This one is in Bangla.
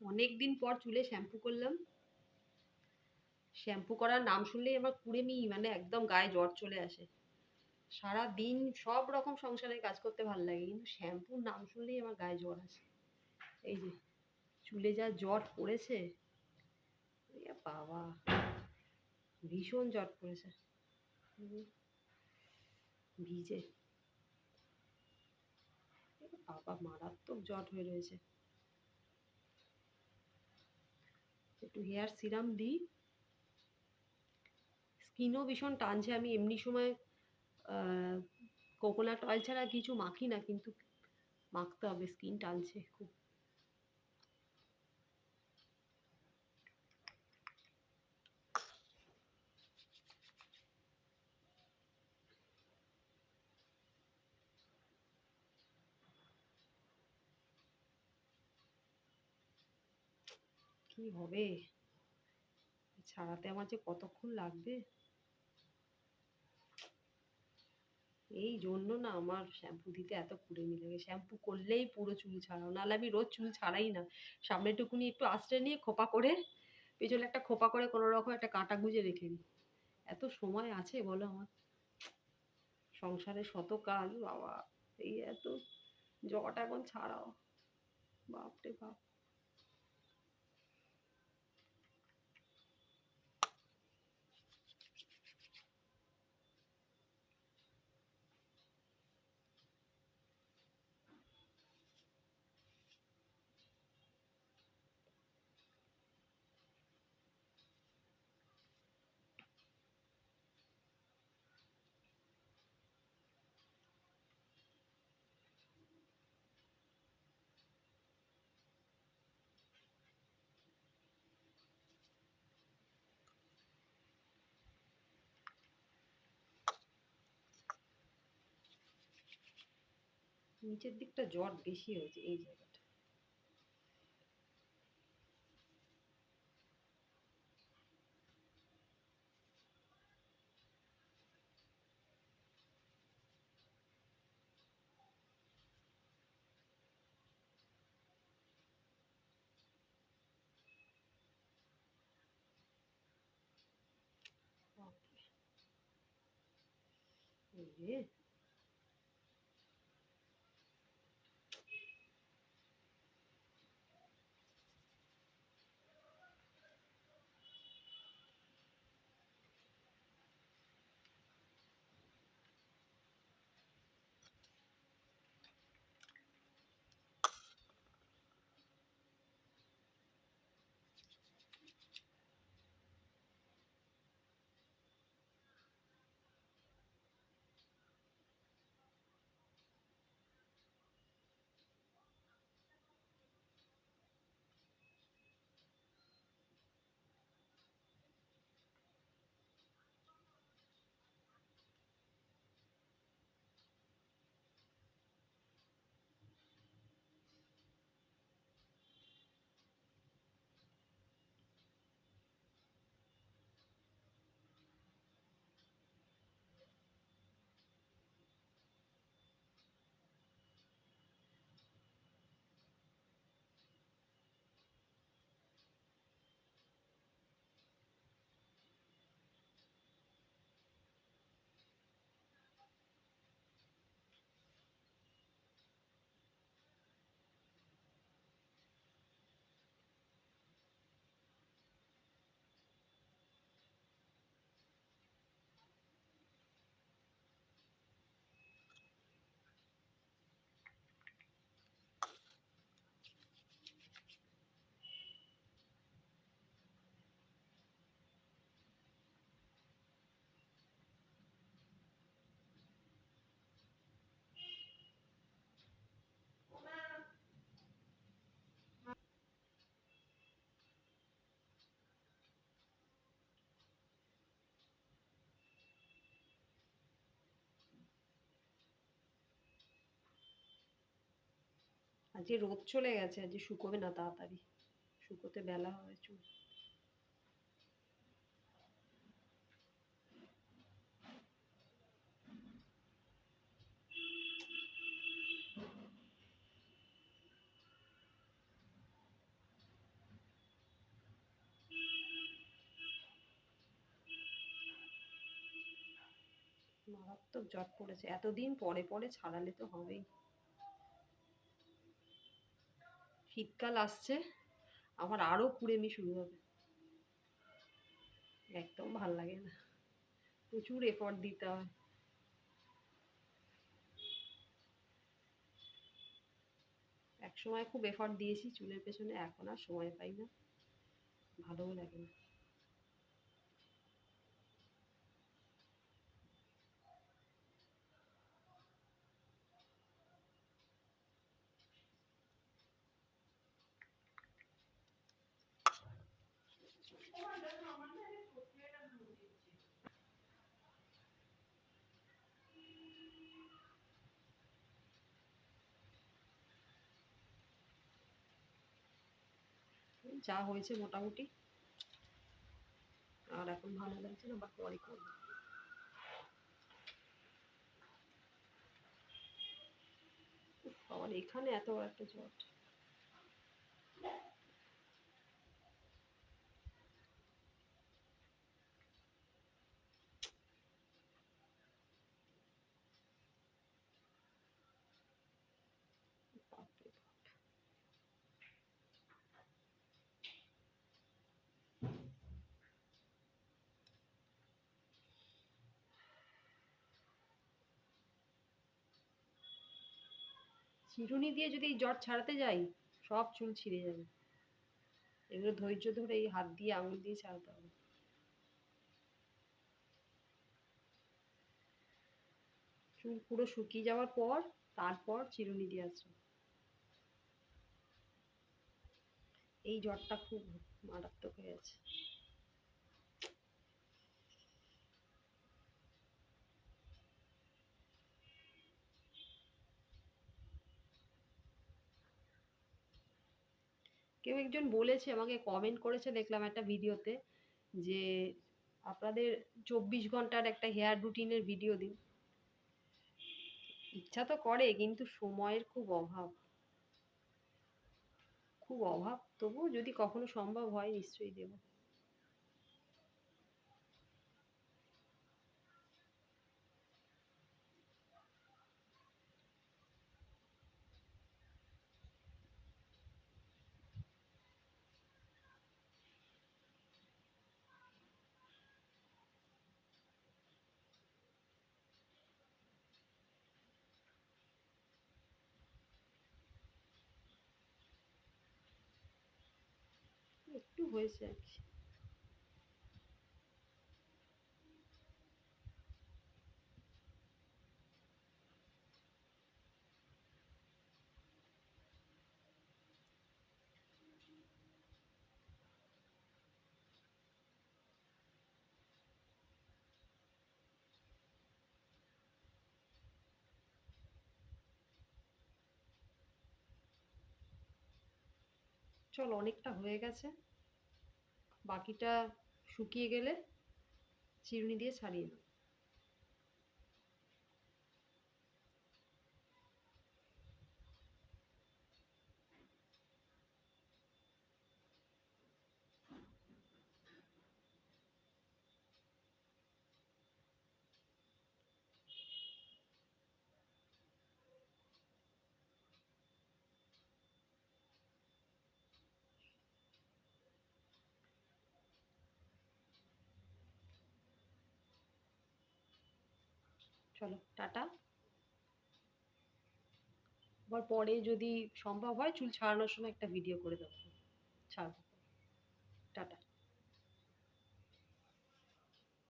অনেক দিন পর চুলে শ্যাম্পু করলাম। শ্যাম্পু করার নাম শুনলেই আমার কুড়েমি মানে একদম গায়ে জ্বর চলে আসে। সারা দিন সব রকম সংসারের কাজ করতে ভালো লাগে, কিন্তু শ্যাম্পুর নাম শুনলেই আমার গায়ে জ্বর আসে। এই যে, চুলে যা জ্বর পড়েছে বাবা, ভীষণ জ্বর পড়েছে। ভিজে। বাবা, মারাত্মক জ্বর হয়ে রয়েছে। একটু হেয়ার সিরাম দিই। স্কিনও ভীষণ টানছে, আমি এমনি সময় কোকোনাট অয়েল ছাড়া কিছু মাখি না, কিন্তু মাখতে হবে, স্কিন টানছে খুব। কি হবে? ছাড়াতে আমার যে কতক্ষণ লাগবে? এই জন্য না আমার শ্যাম্পু দিতে এত কুড়েমি লাগে। শ্যাম্পু করলেই পুরো চুল ছাড়াও, নাহলে আমি রোজ চুল ছাড়াই না। সামনেটুকুনি একটু আঁচড়ে নিয়ে খোপা করে, পেছনে একটা খোপা করে কোনো রকম একটা কাঁটা গুঁজে রেখে দিই। এত সময় আছে বলো আমার? সংসারে শত কাজ বাবা, এই এত জটা এখন ছাড়াও। বাপরে বাপ। নিচের দিকটা জ্বর বেশি হয়েছে এই জায়গাটা বাপরে। আজকে রোদ চলে গেছে আজকে শুকোবে না তাড়াতাড়ি। শুকোতে বেলা হয় চুল। মারাত্মক জট পড়েছে। এতদিন পরে পরে ছাড়ালে তো হবেই। শীতকাল আসছে, আমার আরও কুড়েমি শুরু হবে একদম ভালো লাগে না। প্রচুর এফর্ট দিতে হয়। এক সময় খুব এফর্ট দিয়েছি চুলের পেছনে, এখন আর সময় পাই না। ভালোও লাগে না। যা হয়েছে মোটামুটি। আর এখন ভালো লাগছে না বা পরে করব আবার এখানে এত একটা জট বাপরে বাপ। চিরুনি দিয়ে যদি এই জট ছাড়াতে যাই, সব চুল ছিঁড়ে যাবে। এগুলো ধৈর্য ধরে এই হাত দিয়ে, আঙুল দিয়ে ছাড়াতে হবে। চুল পুরো শুকিয়ে যাওয়ার পর, তারপর চিরুনি দিয়ে আসবে। এই জ্বরটা খুব মারাত্মক হয়ে আছে কেউ একজন বলেছে, আমাকে কমেন্ট করেছে দেখলাম একটা ভিডিওতে যে আপনাদের চব্বিশ ঘণ্টার একটা হেয়ার রুটিনের ভিডিও দিন। ইচ্ছা তো করে কিন্তু সময়ের খুব অভাব। খুব অভাব, তবুও যদি কখনো সম্ভব হয় নিশ্চয়ই দেব। একটু হয়েছে আর কি। চল অনেকটা হয়ে গেছে। বাকিটা শুকিয়ে গেলে চিরুনি দিয়ে ছাড়িয়ে নেব চলো, টাটা। আবার পরে যদি সম্ভব হয়, চুল ছাড়ানোর সময় একটা ভিডিও করে দেবো। ছাড়বো। টাটা।